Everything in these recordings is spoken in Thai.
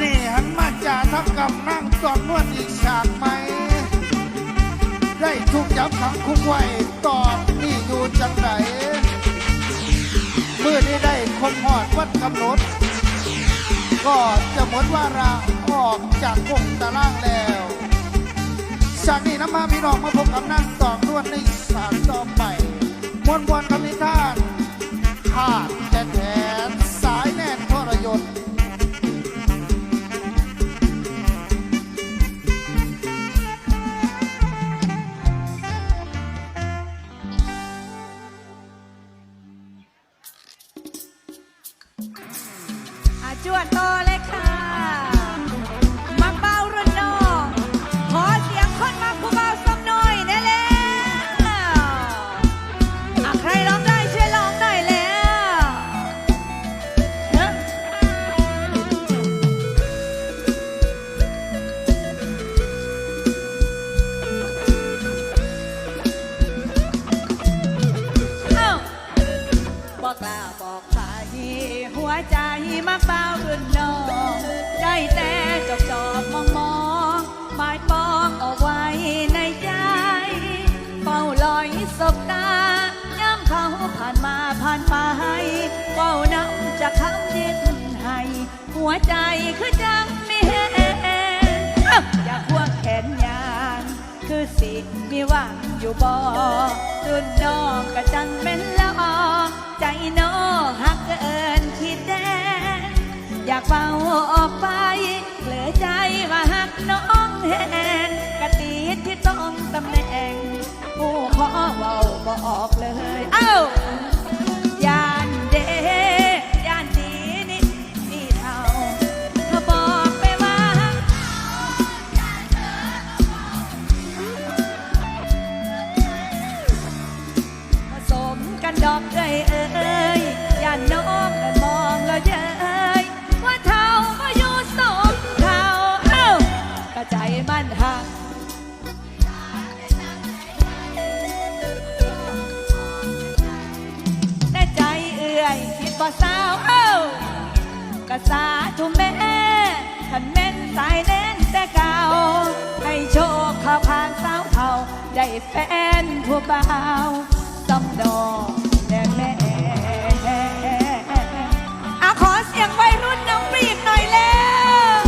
นี่หันมาจะทักกำนั่งสอนนวดอีกฉากไหม ได้ถูกจับขังคุกไว้ตอนนี่อยู่จังไหนเมื่อนี้ได้คมหอดวัดกำหนด ก็จะหมดว่าระออกจากวงตารางแล้วจากนี้น้ำพาพี่น้องมาพบกับนั่งตองนวดในสารต่อไปมวนวนๆคำนิทานขาด อาจวดโตเลย วใจมักเบารื่นนองได้แต่จบจอบมองมองหมายปองเอาไว้ในใจเฝ้าลอยสบตาย้ำเขาผ่านมาผ่านไปเฝ้านำจากคำยิ้มให้หัวใจคือจังมีแหงอยากควงแขนยานคือสิมีหว่างอยู่บ่รุ่นน้องก็จังเป็นละออใจน้องหักเกิน บออกเลย เอ้า บ่สาวเอ้ากะสาทุแม่ขันแม่นสายแน่นแต่เก่าให้โชคข่าวผ่านสาวเท่าได้แฟนผู้บ่าวสำดอกแม่แม่อะขอเสียงวัยรุ่นน้องปีกหน่อยแล้ว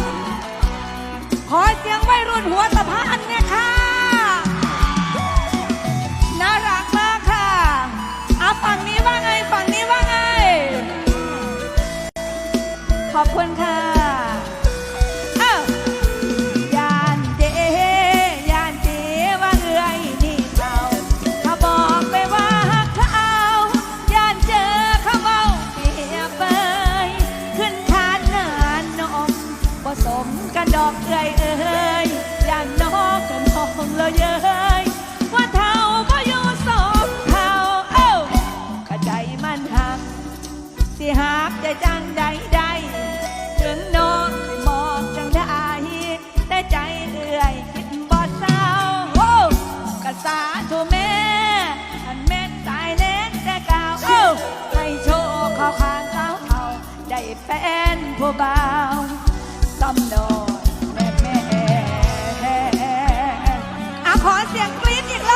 ขอเสียงวัยรุ่นหัว หากใจจังใดใดถึงน้องสิมองจังได้แต่ใจเอื่อยคิดบ่เศร้าโอ้กะสาธุแม่อันแม่นตายเน้นแต่กล่าวโอ้ให้โชคเข้าข้างสาวเขาได้แฟนผู้บ่าวสำนอนแม่แม่อะขอเสียงกรี๊ดอีกรอบ